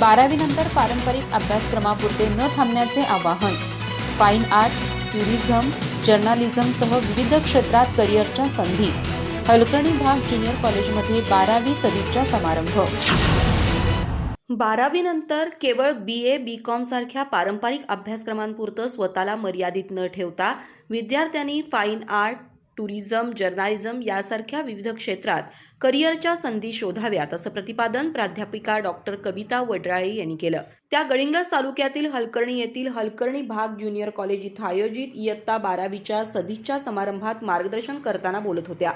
बारावीनंतर पारंपरिक अभ्यासक्रमापुरते न थांबण्याचे आवाहन. फाईन आर्ट ट्युरिझम जर्नालिझमसह विविध क्षेत्रात करिअरच्या संधी. हलकर्णी भाग ज्युनियर कॉलेजमध्ये बारावी सदीपचा समारंभ. बारावीनंतर केवळ बी ए बी कॉम सारख्या पारंपरिक अभ्यासक्रमांपुरतं स्वतःला मर्यादित न ठेवता विद्यार्थ्यांनी फाईन आर्ट टुरिझम जर्नालिझम यासारख्या विविध क्षेत्रात करिअरच्या संधी शोधाव्यात असं प्रतिपादन प्राध्यापिका डॉक्टर कविता वडराळे यांनी केलं. त्या गडिंगस तालुक्यातील हलकर्णी येथील हलकर्णी भाग ज्युनियर कॉलेज इथं आयोजित इयत्ता बारावीच्या सदीच्या समारंभात मार्गदर्शन करताना बोलत होत्या.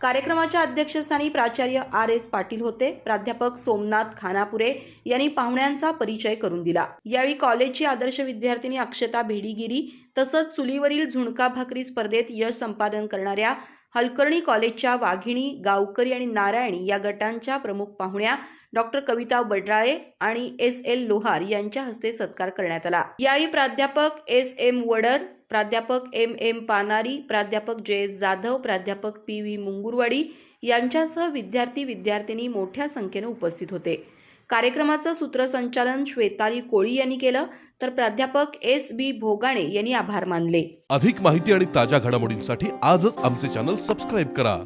कार्यक्रमाच्या अध्यक्षस्थानी प्राचार्य आर एस पाटील होते. प्राध्यापक सोमनाथ खानापुरे यांनी पाहुण्यांचा परिचय करून दिला. यावेळी कॉलेजची आदर्श विद्यार्थिनी अक्षता भेडीगिरी तसंच चुलीवरील झुणका भाकरी स्पर्धेत यश संपादन करणाऱ्या हलकर्णी कॉलेजच्या वाघिणी गावकरी आणि नारायणी या गटांच्या प्रमुख पाहुण्या डॉक्टर कविता बडराळे आणि एस एल लोहार यांच्या हस्ते सत्कार करण्यात आला. यावेळी प्राध्यापक एस एम वडर प्राध्यापक एम एम पानारी प्राध्यापक जयेश जाधव प्राध्यापक पी व्ही मुंगुरवाडी यांच्यासह विद्यार्थी विद्यार्थिनी मोठ्या संख्येने उपस्थित होते. कार्यक्रमाचं सूत्रसंचालन श्वेताली कोळी यांनी केलं तर प्राध्यापक एस बी भोगाणे यांनी आभार मानले. अधिक माहिती आणि ताज्या घडामोडींसाठी आजच आमचे चॅनल सबस्क्राईब करा.